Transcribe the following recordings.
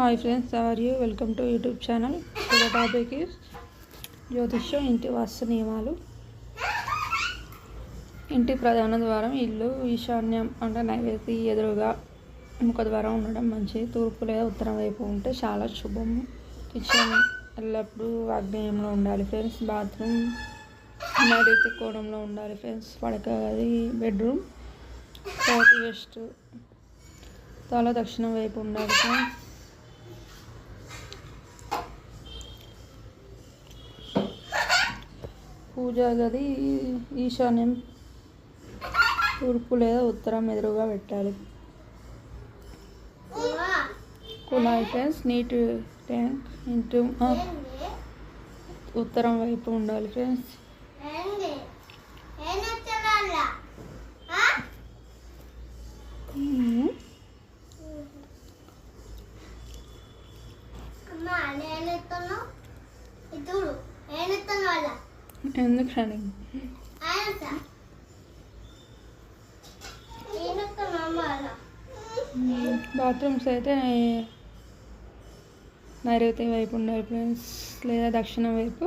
Hi friends are you welcome to YouTube channel the topic is జ్యోతిష్యం ఇంటి వాస్తు నియమాలు. ఇంటి ప్రధాన ద్వారం ఇల్లు ఈశాన్యం అంటే నైవేద్య ఎదురుగా ముఖద్వారం ఉండడం మంచిది. తూర్పు లేదా ఉత్తరం వైపు ఉంటే చాలా శుభము. కిచెన్ ఎల్లప్పుడూ ఆగ్నేయంలో ఉండాలి ఫ్రెండ్స్ బాత్రూమ్ నైరుతి కోణంలో ఉండాలి ఫ్రెండ్స్ పడక అది బెడ్రూమ్ సౌత్ వెస్ట్ తల దక్షిణం వైపు ఉండాలి ఫ్రెండ్స్ పూజా గది ఈశాన్యం తూర్పు లేదా ఉత్తరం ఎదురుగా పెట్టాలి. కుళాయి ఫ్రెండ్స్ నీట్ ట్యాంక్ ఇంటూ ఉత్తరం వైపు ఉండాలి ఫ్రెండ్స్ మ్మ్. వాళ్ళ. అమ్మ వాళ్ళ బాత్రూమ్స్ అయితే నైరుతి వైపు ఉండాలి ఫ్రెండ్స్. లేదా దక్షిణం వైపు.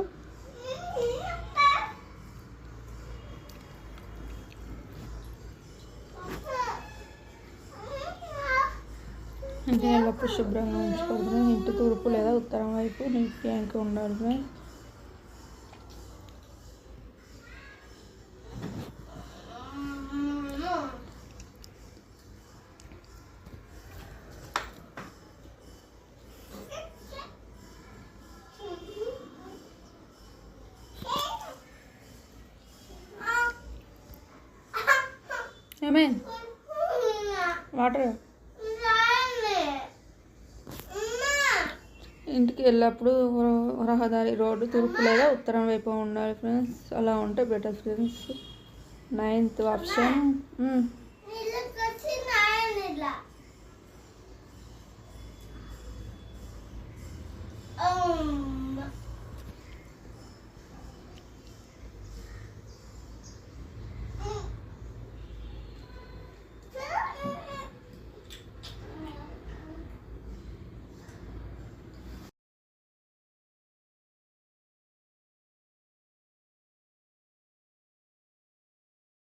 ఇంటి నెలప్పుడు శుభ్రంగా ఉంచుకోవాలి ఇంటి తూర్పు లేదా ఉత్తరం వైపు నీటి ట్యాంక్ ఉండాలి ఫ్రెండ్స్. ఏమే వాటర్ ఇంటికి వెళ్ళినప్పుడు రహదారి రోడ్డు తూర్పు లేదా ఉత్తరం వైపు ఉండాలి ఫ్రెండ్స్ అలా ఉంటే బెటర్ ఫ్రెండ్స్ నైన్త్ ఆప్షన్